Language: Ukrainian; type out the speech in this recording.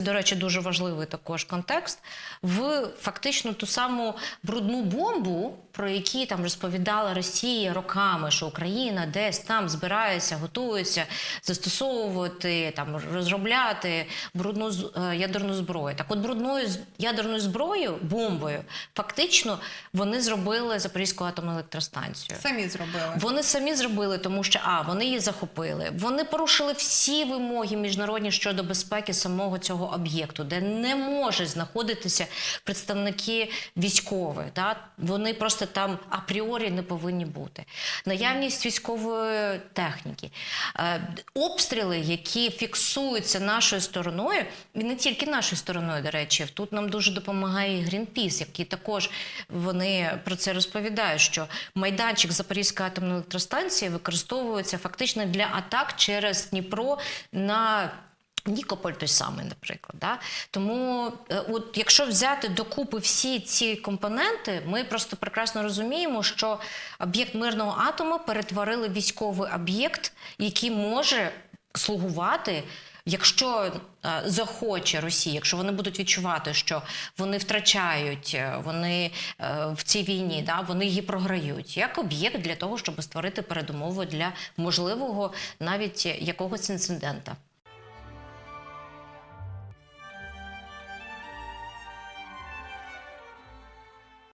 До речі, дуже важливий також контекст в фактично ту саму брудну бомбу, про які там розповідала Росія роками, що Україна десь там збирається, готується застосовувати там розробляти брудну е, ядерну зброю. Так, от брудною ядерною зброєю, бомбою, фактично вони зробили Запорізьку атомну електростанцію. Самі зробили. Вони самі зробили, тому що а вони її захопили. Вони порушили всі вимоги міжнародні щодо безпеки самого цього об'єкту, де не можуть знаходитися представники військових. Да? Вони просто там апріорі не повинні бути. Наявність військової техніки, е, обстріли, які фіксуються нашою стороною, і не тільки нашою стороною, до речі, тут нам дуже допомагає Greenpeace, які також вони про це розповідають, що майданчик Запорізької атомної електростанції використовується фактично для атак через Дніпро на Нікополь той самий, наприклад. Да? Тому, е, от, якщо взяти докупи всі ці компоненти, ми просто прекрасно розуміємо, що об'єкт мирного атому перетворили військовий об'єкт, який може слугувати. Якщо е, захоче Росія, якщо вони будуть відчувати, що вони втрачають, е, вони в цій війні, да, вони її програють, як об'єкт для того, щоб створити передумови для можливого навіть якогось інцидента.